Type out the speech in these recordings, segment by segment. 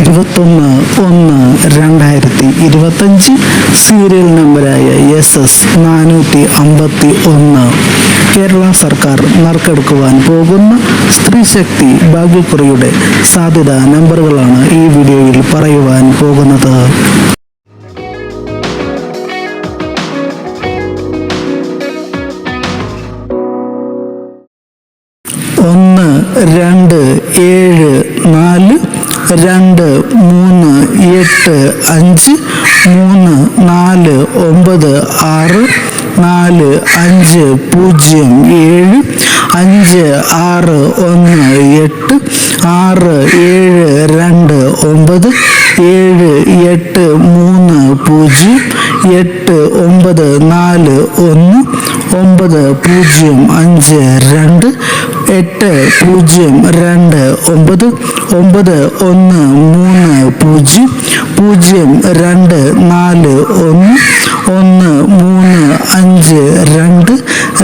ഇരുപത്തൊന്ന് ഒന്ന് രണ്ടായിരത്തി ഇരുപത്തഞ്ച് സീരിയൽ നമ്പരായ എസ് എസ് നാനൂറ്റി അമ്പത്തി ഒന്ന്. കേരള സർക്കാർ നറുക്കെടുക്കുവാൻ പോകുന്ന സ്ത്രീശക്തി ഭാഗ്യക്കുറിയുടെ സാധ്യത നമ്പറുകളാണ് ഈ വീഡിയോയിൽ പറയുവാൻ പോകുന്നത്. ഒന്ന് രണ്ട് ഏഴ് നാല് രണ്ട് മൂന്ന് എട്ട് അഞ്ച് മൂന്ന് നാല് ഒമ്പത് ആറ് നാല് അഞ്ച് പൂജ്യം ഏഴ് അഞ്ച് ആറ് ഒന്ന് എട്ട് ആറ് ഏഴ് രണ്ട് ഒമ്പത് ഏഴ് എട്ട് മൂന്ന് പൂജ്യം എട്ട് ഒമ്പത് നാല് ഒന്ന് ഒമ്പത് പൂജ്യം അഞ്ച് രണ്ട് എട്ട് പൂജ്യം രണ്ട് ഒമ്പത് ഒമ്പത് ഒന്ന് മൂന്ന് പൂജ്യം പൂജ്യം രണ്ട് നാല് ഒന്ന് ഒന്ന് മൂന്ന് അഞ്ച് രണ്ട്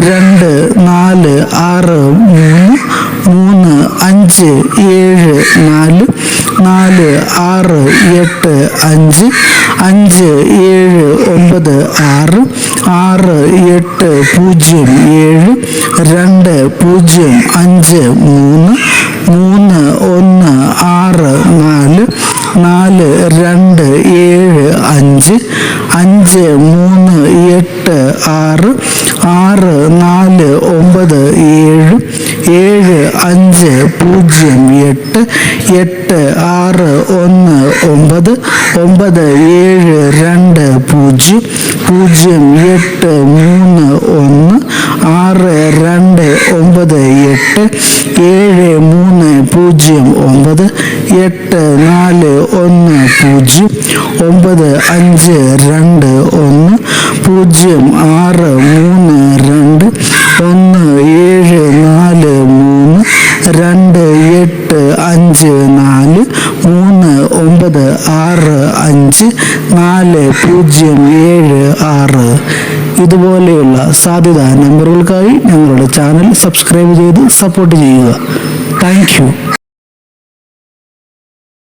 രണ്ട് നാല് ആറ് മൂന്ന് മൂന്ന് അഞ്ച് ഏഴ് നാല് നാല് ആറ് എട്ട് അഞ്ച് അഞ്ച് ഏഴ് ഒമ്പത് ആറ് ആറ് എട്ട് പൂജ്യം ഏഴ് രണ്ട് പൂജ്യം അഞ്ച് മൂന്ന് മൂന്ന് ഒന്ന് ആറ് നാല് നാല് രണ്ട് അഞ്ച് മൂന്ന് എട്ട് ആറ് ആറ് നാല് ഒമ്പത് ഏഴ് ഏഴ് അഞ്ച് പൂജ്യം എട്ട് എട്ട് ആറ് ഒന്ന് ഒമ്പത് ഒമ്പത് ഏഴ് രണ്ട് പൂജ്യം പൂജ്യം എട്ട് മൂന്ന് ഒന്ന് ആറ് രണ്ട് ഒമ്പത് എട്ട് ഏഴ് മൂന്ന് പൂജ്യം ഒമ്പത് എട്ട് നാല് ഒന്ന് പൂജ്യം ഒമ്പത് അഞ്ച് രണ്ട് ഒന്ന് പൂജ്യം ആറ് മൂന്ന് രണ്ട് ഒന്ന് ഏഴ് നാല് മൂന്ന് രണ്ട് എട്ട് അഞ്ച് നാല് മൂന്ന് ഒമ്പത് ആറ് അഞ്ച് നാല് പൂജ്യം ഏഴ് ആറ്. ഇതുപോലെയുള്ള സാധ്യത നമ്പറുകൾക്കായി ഞങ്ങളുടെ ചാനൽ സബ്സ്ക്രൈബ് ചെയ്ത് സപ്പോർട്ട് ചെയ്യുക. Thank you.